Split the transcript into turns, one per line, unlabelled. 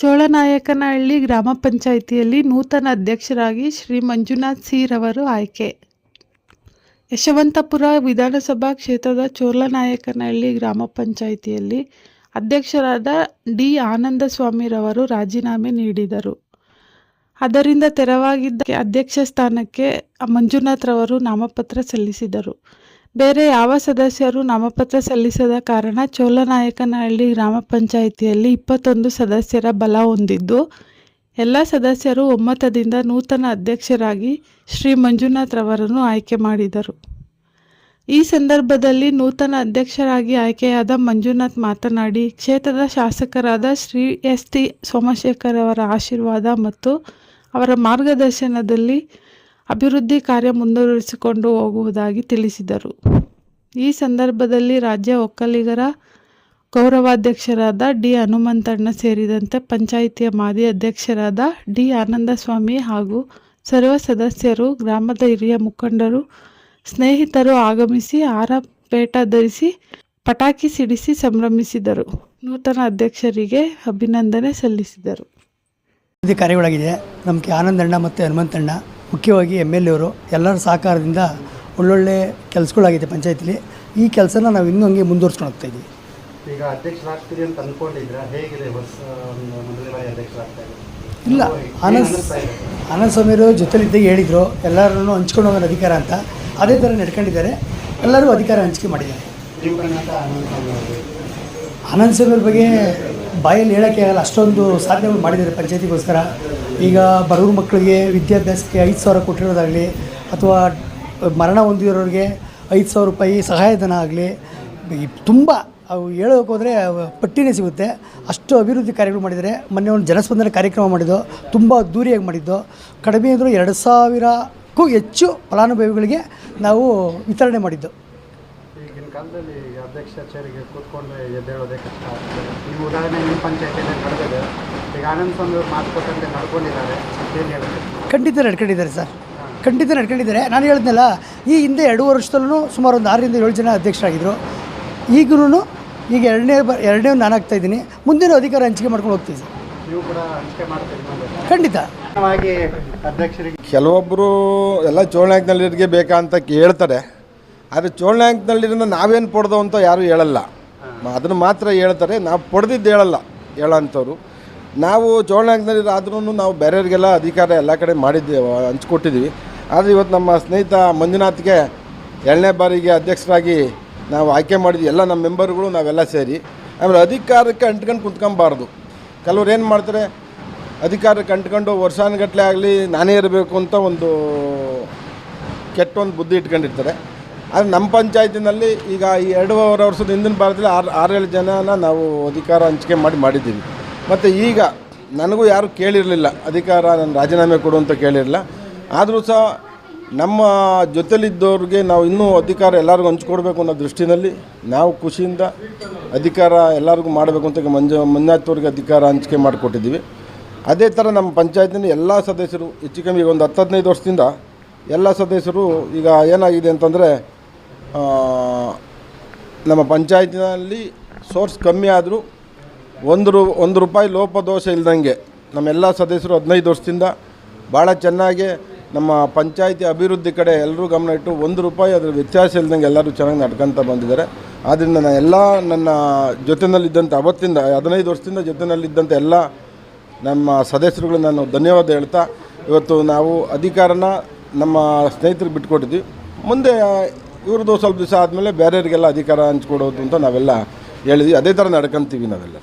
ಚೋಳನಾಯಕನಹಳ್ಳಿ ಗ್ರಾಮ ಪಂಚಾಯಿತಿಯಲ್ಲಿ ನೂತನ ಅಧ್ಯಕ್ಷರಾಗಿ ಶ್ರೀ ಮಂಜುನಾಥ್ ಸಿ ರವರು ಆಯ್ಕೆ. ಯಶವಂತಪುರ ವಿಧಾನಸಭಾ ಕ್ಷೇತ್ರದ ಚೋಳನಾಯಕನಹಳ್ಳಿ ಗ್ರಾಮ ಪಂಚಾಯಿತಿಯಲ್ಲಿ ಅಧ್ಯಕ್ಷರಾದ ಡಿ ಆನಂದಸ್ವಾಮಿರವರು ರಾಜೀನಾಮೆ ನೀಡಿದರು. ಅದರಿಂದ ತೆರವಾಗಿದ್ದ ಅಧ್ಯಕ್ಷ ಸ್ಥಾನಕ್ಕೆ ಮಂಜುನಾಥ್ ರವರು ನಾಮಪತ್ರ ಸಲ್ಲಿಸಿದರು. ಬೇರೆ ಯಾವ ಸದಸ್ಯರು ನಾಮಪತ್ರ ಸಲ್ಲಿಸದ ಕಾರಣ ಚೋಲನಾಯಕನಹಳ್ಳಿ ಗ್ರಾಮ ಪಂಚಾಯಿತಿಯಲ್ಲಿ ಇಪ್ಪತ್ತೊಂದು ಸದಸ್ಯರ ಬಲ ಹೊಂದಿದ್ದು, ಎಲ್ಲ ಸದಸ್ಯರು ಒಮ್ಮತದಿಂದ ನೂತನ ಅಧ್ಯಕ್ಷರಾಗಿ ಶ್ರೀ ಮಂಜುನಾಥ್ ರವರನ್ನು ಆಯ್ಕೆ ಮಾಡಿದರು. ಈ ಸಂದರ್ಭದಲ್ಲಿ ನೂತನ ಅಧ್ಯಕ್ಷರಾಗಿ ಆಯ್ಕೆಯಾದ ಮಂಜುನಾಥ್ ಮಾತನಾಡಿ, ಕ್ಷೇತ್ರದ ಶಾಸಕರಾದ ಶ್ರೀ ಎಸ್ ಟಿ ಸೋಮಶೇಖರ್ ಅವರ ಆಶೀರ್ವಾದ ಮತ್ತು ಅವರ ಮಾರ್ಗದರ್ಶನದಲ್ಲಿ ಅಭಿವೃದ್ಧಿ ಕಾರ್ಯ ಮುಂದುವರಿಸಿಕೊಂಡು ಹೋಗುವುದಾಗಿ ತಿಳಿಸಿದರು. ಈ ಸಂದರ್ಭದಲ್ಲಿ ರಾಜ್ಯ ಒಕ್ಕಲಿಗರ ಗೌರವಾಧ್ಯಕ್ಷರಾದ ಡಿ ಹನುಮಂತಣ್ಣ ಸೇರಿದಂತೆ ಪಂಚಾಯಿತಿಯ ಮಾಜಿ ಅಧ್ಯಕ್ಷರಾದ ಡಿ ಆನಂದಸ್ವಾಮಿ ಹಾಗೂ ಸರ್ವ ಸದಸ್ಯರು, ಗ್ರಾಮದ ಹಿರಿಯ ಮುಖಂಡರು, ಸ್ನೇಹಿತರು ಆಗಮಿಸಿ ಆರ ಪೇಟ ಧರಿಸಿ ಪಟಾಕಿ ಸಿಡಿಸಿ ಸಂಭ್ರಮಿಸಿದರು. ನೂತನ ಅಧ್ಯಕ್ಷರಿಗೆ ಅಭಿನಂದನೆ ಸಲ್ಲಿಸಿದರು.
ಕಾರ್ಯಗಳಾಗಿದೆ ನಮಗೆ ಆನಂದಣ್ಣ ಮತ್ತು ಹನುಮಂತಣ್ಣ. ಮುಖ್ಯವಾಗಿ ಎಂ ಎಲ್ ಎವರು ಎಲ್ಲರ ಸಹಕಾರದಿಂದ ಒಳ್ಳೊಳ್ಳೆ ಕೆಲಸಗಳಾಗಿದೆ ಪಂಚಾಯತಿಲಿ. ಈ ಕೆಲಸನ ನಾವು ಇನ್ನೂ ಹಂಗೆ ಮುಂದುವರ್ಸ್ಕೊಂಡು ಹೋಗ್ತಾ ಇದ್ದೀವಿ
ಈಗ ಅಧ್ಯಕ್ಷರಾಗ್ತೀರಿ ಅಂತ ಅನ್ಕೊಂಡಿದ್ರ ಹೇಗಿದೆ
ಇಲ್ಲ ಆನಂದ್ ಆನಂದ್ ಸ್ವಾಮಿಯವರು ಜೊತೆಲಿದ್ದಾಗ ಹೇಳಿದರು ಎಲ್ಲರನ್ನು ಹಂಚ್ಕೊಂಡು ಹೋಗೋಣ ಅಧಿಕಾರ ಅಂತ. ಅದೇ ಥರ ನಡ್ಕೊಂಡಿದ್ದಾರೆ ಎಲ್ಲರೂ ಅಧಿಕಾರ ಹಂಚಿಕೆ ಮಾಡಿದ್ದಾರೆ.
ಆನಂದ್
ಸ್ವಾಮಿಯವ್ರ ಬಗ್ಗೆ ಬಾಯಲ್ಲಿ ಹೇಳೋಕ್ಕೆ ಆಗಲ್ಲ ಅಷ್ಟೊಂದು ಸಾಧನೆಗಳು ಮಾಡಿದ್ದಾರೆ ಪಂಚಾಯತಿಗೋಸ್ಕರ. ಈಗ ಬಡವ್ರ ಮಕ್ಕಳಿಗೆ ವಿದ್ಯಾಭ್ಯಾಸಕ್ಕೆ ಐದು ಸಾವಿರ ಕೊಟ್ಟಿರೋದಾಗಲಿ ಅಥವಾ ಮರಣ ಹೊಂದಿರೋರಿಗೆ ಐದು ಸಾವಿರ ರೂಪಾಯಿ ಸಹಾಯಧನ ಆಗಲಿ ತುಂಬ ಅವು ಹೇಳೋಕೆ ಹೋದರೆ ಪಟ್ಟಿನೇ ಸಿಗುತ್ತೆ. ಅಷ್ಟು ಅಭಿವೃದ್ಧಿ ಕಾರ್ಯಗಳು ಮಾಡಿದರೆ ಮೊನ್ನೆ ಒಂದು ಜನಸ್ಪಂದನ ಕಾರ್ಯಕ್ರಮ ಮಾಡಿದ್ದು, ತುಂಬ ಅದ್ದೂರಿಯಾಗಿ ಮಾಡಿದ್ದು. ಕಡಿಮೆ ಅಂದರೂ ಎರಡು ಸಾವಿರಕ್ಕೂ ಹೆಚ್ಚು ಫಲಾನುಭವಿಗಳಿಗೆ ನಾವು ವಿತರಣೆ ಮಾಡಿದ್ದು.
ಈಗಿನ ಕಾಲದಲ್ಲಿ ಅಧ್ಯಕ್ಷ ಚೇರಿಗೆ ಕೂತ್ಕೊಂಡು ಎದ್ದೇಳೋದೇ ಕಷ್ಟ ನೀವು ಉದಾಹರಣೆ ಈಗ ಆನಂದ್ ಸ್ವಾಮಿ ಅವರು ಮಾತು ಕೊಟ್ಟಂತೆ ನಡ್ಕೊಂಡಿದ್ದಾರೆ ಏನು ಹೇಳ್ತೀರಿ
ಖಂಡಿತ ನಡ್ಕೊಂಡಿದ್ದಾರೆ ಸರ್. ಖಂಡಿತ ನಡ್ಕೊಂಡಿದ್ದಾರೆ. ನಾನು ಹೇಳಿದ್ನಲ್ಲ ಈ ಹಿಂದೆ ಎರಡು ವರ್ಷದಲ್ಲೂ ಸುಮಾರು ಒಂದು ಆರರಿಂದ ಏಳು ಜನ ಅಧ್ಯಕ್ಷರಾಗಿದ್ದರು ಈಗಲೂ ಈಗ ಎರಡನೇ ಬ ಎರಡನೇ ನಾನು ಆಗ್ತಾ ಇದ್ದೀನಿ. ಮುಂದಿನ ಅಧಿಕಾರ ಹಂಚಿಕೆ ಮಾಡ್ಕೊಂಡು ಹೋಗ್ತೀವಿ ಸರ್.
ನೀವು ಕೂಡ ಹಂಚಿಕೆ ಮಾಡ್ತೀರಿ
ಖಂಡಿತ.
ಅಧ್ಯಕ್ಷರಿಗೆ
ಕೆಲವೊಬ್ಬರು ಎಲ್ಲ ಚೋಳನಾಯಕನಲ್ಲಿರಿಗೆ ಬೇಕಾ ಅಂತ ಹೇಳ್ತಾರೆ ಆದರೆ ಚೋಳನಾಯಕನಲ್ಲಿರಿಂದ ನಾವೇನು ಪಡೆದೋ ಅಂತ ಯಾರೂ ಹೇಳಲ್ಲ. ಅದನ್ನು ಮಾತ್ರ ಹೇಳ್ತಾರೆ. ನಾವು ಪಡೆದಿದ್ದು ಹೇಳಲ್ಲ ಹೇಳೋಂಥವ್ರು ನಾವು ಚೋಳನಾಯಕನಲ್ಲಿ ಆದ್ರೂ ನಾವು ಬೇರೆಯವ್ರಿಗೆಲ್ಲ ಅಧಿಕಾರ ಎಲ್ಲ ಕಡೆ ಮಾಡಿದ್ದೇವೆ ಹಂಚ್ಕೊಟ್ಟಿದ್ದೀವಿ. ಆದರೆ ಇವತ್ತು ನಮ್ಮ ಸ್ನೇಹಿತ ಮಂಜುನಾಥ್ಗೆ ಎರಡನೇ ಬಾರಿಗೆ ಅಧ್ಯಕ್ಷರಾಗಿ ನಾವು ಆಯ್ಕೆ ಮಾಡಿದ್ವಿ, ಎಲ್ಲ ನಮ್ಮ ಮೆಂಬರ್ಗಳು ನಾವೆಲ್ಲ ಸೇರಿ. ಆಮೇಲೆ ಅಧಿಕಾರಕ್ಕೆ ಅಂಟ್ಕೊಂಡು ಕುಂತ್ಕೊಂಬಾರ್ದು ಕೆಲವ್ರು ಏನು ಮಾಡ್ತಾರೆ, ಅಧಿಕಾರಕ್ಕೆ ಅಂಟ್ಕೊಂಡು ವರ್ಷಾನುಗಟ್ಟಲೆ ಆಗಲಿ ನಾನೇ ಇರಬೇಕು ಅಂತ ಒಂದು ಕೆಟ್ಟೊಂದು ಬುದ್ಧಿ ಇಟ್ಕೊಂಡಿರ್ತಾರೆ. ಆದರೆ ನಮ್ಮ ಪಂಚಾಯತಿನಲ್ಲಿ ಈಗ ಈ ಎರಡೂವರೆ ವರ್ಷದ ಹಿಂದಿನ ಭಾರತದಲ್ಲಿ ಆರು ಆರೇಳು ಜನನ ನಾವು ಅಧಿಕಾರ ಹಂಚಿಕೆ ಮಾಡಿ ಮಾಡಿದ್ದೀವಿ. ಮತ್ತು ಈಗ ನನಗೂ ಯಾರೂ ಕೇಳಿರಲಿಲ್ಲ. ಅಧಿಕಾರ ನಾನು ರಾಜೀನಾಮೆ ಕೊಡು ಅಂತ ಕೇಳಿರಲಿಲ್ಲ. ಆದರೂ ಸಹ ನಮ್ಮ ಜೊತೆಲಿದ್ದವ್ರಿಗೆ ನಾವು ಇನ್ನೂ ಅಧಿಕಾರ ಎಲ್ಲರಿಗೂ ಹಂಚ್ಕೊಡ್ಬೇಕು ಅನ್ನೋ ದೃಷ್ಟಿನಲ್ಲಿ ನಾವು ಖುಷಿಯಿಂದ ಅಧಿಕಾರ ಎಲ್ಲರಿಗೂ ಮಾಡಬೇಕು ಅಂತ ಮಂಜ ಮಂಜು ಮಂಜುನಾಥ್ ಅಧಿಕಾರ ಹಂಚಿಕೆ ಮಾಡಿಕೊಟ್ಟಿದ್ದೀವಿ. ಅದೇ ಥರ ನಮ್ಮ ಪಂಚಾಯತಿನ ಎಲ್ಲ ಸದಸ್ಯರು ಹೆಚ್ಚು ಕಮ್ಮಿ ಈಗ ಒಂದು ಹತ್ತು, ಹದಿನೈದು ವರ್ಷದಿಂದ ಎಲ್ಲ ಸದಸ್ಯರು ಈಗ ಏನಾಗಿದೆ ಅಂತಂದರೆ ನಮ್ಮ ಪಂಚಾಯತಿನಲ್ಲಿ ಸೋರ್ಸ್ ಕಮ್ಮಿ ಆದರೂ ಒಂದು ರೂ, ಒಂದು ರೂಪಾಯಿ ಲೋಪದೋಷ ಇಲ್ದಂಗೆ ನಮ್ಮೆಲ್ಲ ಸದಸ್ಯರು ಹದಿನೈದು ವರ್ಷದಿಂದ ಭಾಳ ಚೆನ್ನಾಗಿ ನಮ್ಮ ಪಂಚಾಯಿತಿ ಅಭಿವೃದ್ಧಿ ಕಡೆ ಎಲ್ಲರೂ ಗಮನ ಇಟ್ಟು ಒಂದು ರೂಪಾಯಿ ಅದರ ವ್ಯತ್ಯಾಸ ಇಲ್ದಂಗೆ ಎಲ್ಲರೂ ಚೆನ್ನಾಗಿ ನಡ್ಕೊತ ಬಂದಿದ್ದಾರೆ. ಆದ್ದರಿಂದ ನಾನು ಎಲ್ಲ ನನ್ನ ಜೊತೆಯಲ್ಲಿದ್ದಂಥ ಅವತ್ತಿಂದ ಹದಿನೈದು ವರ್ಷದಿಂದ ಜೊತೆಯಲ್ಲಿದ್ದಂಥ ಎಲ್ಲ ನಮ್ಮ ಸದಸ್ಯರುಗಳು ನಾನು ಧನ್ಯವಾದ ಹೇಳ್ತಾ, ಇವತ್ತು ನಾವು ಅಧಿಕಾರನ ನಮ್ಮ ಸ್ನೇಹಿತರಿಗೆ ಬಿಟ್ಕೊಟ್ಟಿದ್ವಿ. ಮುಂದೆ ಇವ್ರದ್ದು ಸ್ವಲ್ಪ ದಿವಸ ಆದಮೇಲೆ ಬೇರೆಯವರಿಗೆಲ್ಲ ಅಧಿಕಾರ ಹಂಚ್ಕೊಡೋದು ಅಂತ ನಾವೆಲ್ಲ ಹೇಳಿದ್ವಿ. ಅದೇ ಥರ ನಡ್ಕೊಂತೀವಿ ನಾವೆಲ್ಲ